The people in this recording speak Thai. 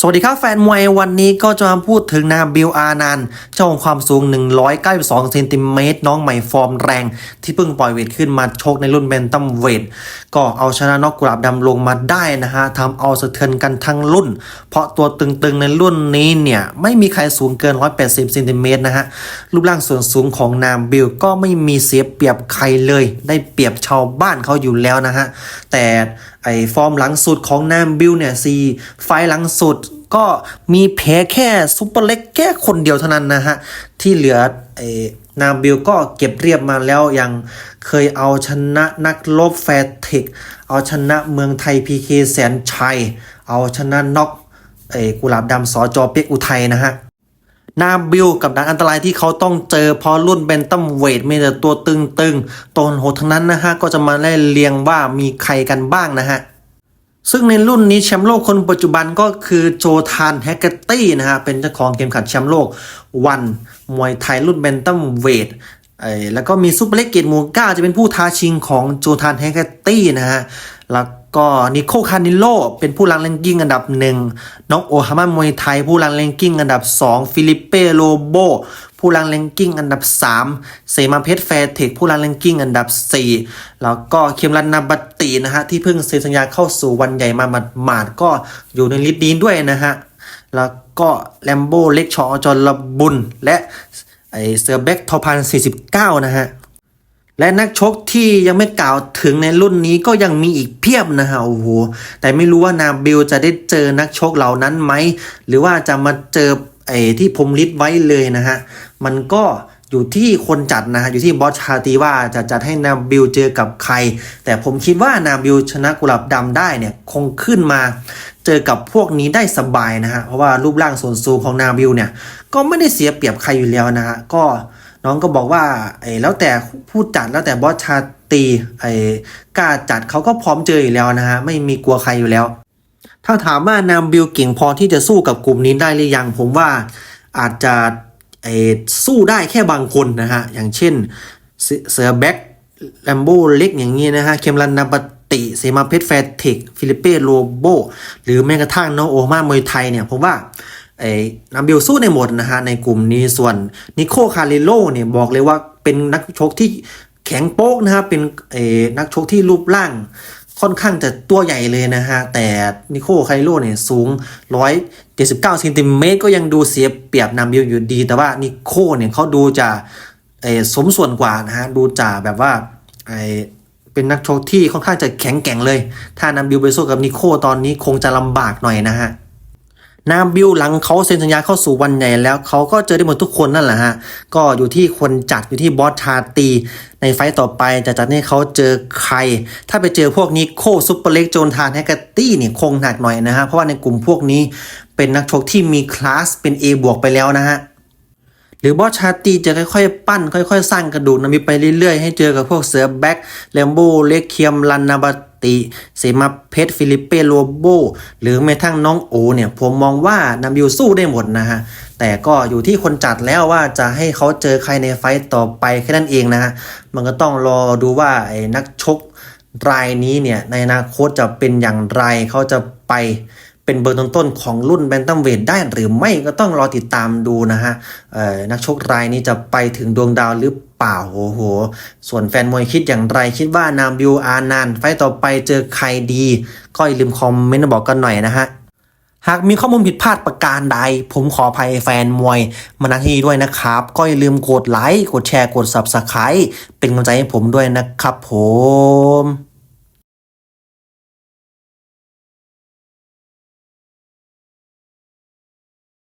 สวัสดีครับแฟนมวยวันนี้ก็จะมาพูดถึงนาบิลอานันเจ้าของความสูง 192เซนติเมตรน้องใหม่ฟอร์มแรง ที่เพิ่งปล่อยเวทขึ้นมาชกในรุ่นเบนตัมเวทก็เอาชนะนอกกุหลาบดำลงมาได้นะฮะทำเอาสะเทือนกันทั้งรุ่น เพราะตัวตึงๆในรุ่นนี้เนี่ย ไม่มีใครสูงเกิน 180เซนติเมตรนะฮะ รูปร่างส่วนสูงของนามบิลก็ไม่มีเสียเปรียบใครเลย ได้เปรียบชาวบ้านเขาอยู่แล้วนะฮะแต่ไอฟอร์มหลังสุดของนามบิลเนี่ยซีไฟหลังสุด ก็มีแพ้แค่ซุปเปอร์เล็กแค่คนเดียวเท่านั้นนะฮะ ที่เหลือไอ้นาบิลก็เก็บเรียบมาแล้วยังเคยเอาชนะนักลบแฟร์เทคเอาชนะเมืองไทยพีเคแสนชัย เอาชนะน็อกไอ้กุหลาบดำสอจอเป็กอุทัยนะฮะนาบิลกับดันอันตรายที่เขาต้องเจอพราะรุ่นเบนตัมเวทมีแต่ตัวตึงๆตัวโหดทั้งนั้นนะฮะ ก็จะมาไล่เรียงว่ามีใครกันบ้างนะฮะ ซึ่งในรุ่นนี้แชมป์โลกคนปัจจุบันก็คือโจทานแฮกเกอร์ตี้นะฮะเป็นเจ้าของเข็มขัดแชมป์โลกวันมวยไทยรุ่นเบนตัมเวทเอ้ยแล้วก็มีซุปเปอร์เล็กเกตมูก้าจะเป็นผู้ท้าชิงของโจทานแฮกเกอร์ตี้นะฮะแล้วก็นิโคคานิโลเป็นผู้รังเลนกิ้งอันดับหนึ่งน้องโอฮามามวยไทยผู้รังเลนกิ้งอันดับ 2 ฟิลิปเป้โลโบ ผู้รังเลนกิ้งอันดับ 3เซมาเพชรแฟร์เทคผู้รังเลนกิ้งอันดับ 4 แล้วก็เคมรันนาบัตตินะฮะที่เพิ่งเซ็นสัญญาเข้าสู่วันใหญ่มาหมาดๆก็อยู่ในลิสต์นี้ด้วยนะฮะแล้วก็แลมโบ้เล็กชอจอรบุญและไอเสือแบ็กทอพัน49 นะฮะและนักชกที่ยังไม่กล่าวถึงในรุ่นนี้ก็ยังมีอีกเพียบนะฮะโอ้โหแต่ไม่รู้ว่านาบิลจะได้เจอนักชกเหล่านั้นไหม หรือว่าจะมาเจอ ไอ้ที่ผมลิสต์ไว้เลยนะฮะ มันก็อยู่ที่คนจัดนะฮะ อยู่ที่บอสชาตีว่าจะจัดให้นาบิลเจอกับใคร แต่ผมคิดว่านาบิลชนะกุหลาบดำได้เนี่ย คงขึ้นมาเจอกับพวกนี้ได้สบายนะฮะ เพราะว่ารูปร่างส่วนสูงของนาบิลเนี่ย ก็ไม่ได้เสียเปรียบใครอยู่แล้วนะฮะ ก็น้องก็บอกว่าไอ้แล้วแต่ผู้จัดแล้วแต่บอสชาตีไอ้กล้าจัดเขาก็พร้อมเจออยู่แล้วนะฮะ ไม่มีกลัวใครอยู่แล้ว ถ้าถามว่านามบิลเก่งพอที่จะสู้กับกลุ่มนี้ได้หรือยัง ผมว่าอาจจะสู้ได้แค่บางคนนะฮะ อย่างเช่นเสเสือแบ็กแลมโบเล็กอย่างนี้นะฮะ เคมรันนาบติเซมาเพชรแฟร์เทคฟิลิปเป้โลโบ หรือแม้กระทั่งน้องโอมามวยไทยเนี่ย ผมว่าไอ้นาบิลสู้ในหมดนะฮะ ในกลุ่มนี้ส่วนนิโคคาริโลเนี่ยบอกเลยว่าเป็นนักชกที่แข็งโป๊กนะครับเป็นไอ้นักชกที่รูปร่าง ค่อนข้างจะตัวใหญ่เลยนะฮะ แต่นิโคไคโลเนี่ยสูง 179เซนติเมตรก็ยังดูเสียเปรียบนาบิลอยู่ดี แต่ว่านิโคเนี่ยเขาดูจะสมส่วนกว่านะฮะ ดูจะแบบว่าเป็นนักชกที่ค่อนข้างจะแข็งแกร่งเลย ถ้านำบิลไปสู้กับนิโคตอนนี้คงจะลำบากหน่อยนะฮะ นาบิลหลังเขาเซ็นสัญญาเข้าสู่วันใหญ่แล้วเขาก็เจอได้หมดทุกคนนั่นแหละฮะ ก็อยู่ที่คนจัดอยู่ที่บอสชาตี ในไฟต์ต่อไปจะจัดให้เขาเจอใคร ถ้าไปเจอพวกนี้โคซุปเปอร์เล็กโจนทานแฮกเกอร์ตี้เนี่ยคงหนักหน่อยนะฮะ เพราะว่าในกลุ่มพวกนี้เป็นนักชกที่มีคลาสเป็น A บวกไปแล้วนะฮะ รือบอสชาตีจะค่อยๆ ปั้น ค่อยๆ สร้างกระดูกนามิไปเรื่อยๆ ให้เจอกับพวกเสือแบ็กแลมโบเล็กเคียมลันนาบาติเซมาเพชรฟิลิปเป้โลโบ หรือแม้ทั้งน้องโอเนี่ย ผมมองว่านาบิวสู้ได้หมดนะฮะ แต่ก็อยู่ที่คนจัดแล้วว่าจะให้เขาเจอใครในไฟต์ต่อไปแค่นั้นเองนะฮะ มันก็ต้องรอดูว่าไอ้นักชกรายนี้เนี่ยในอนาคตจะเป็นอย่างไรเขาจะไป เป็นเบอร์ต้นๆของรุ่นแบนตัมเวทได้หรือไม่ก็ต้องรอติดตามดูนะฮะนักชกรายนี้จะไปถึงดวงดาวหรือเปล่าโอ้โห ส่วนแฟนมวยคิดอย่างไรคิดว่านามบิวอานานไฟต์ต่อไปเจอใครดี ก็อย่าลืมคอมเมนต์บอกกันหน่อยนะฮะหากมีข้อมูลผิดพลาดประการใด ผมขออภัยแฟนมวยมาณที่ด้วยนะครับ ก็อย่าลืมกดไลค์ กดแชร์ กด Subscribe เป็นกำลังใจให้ผมด้วยนะครับผม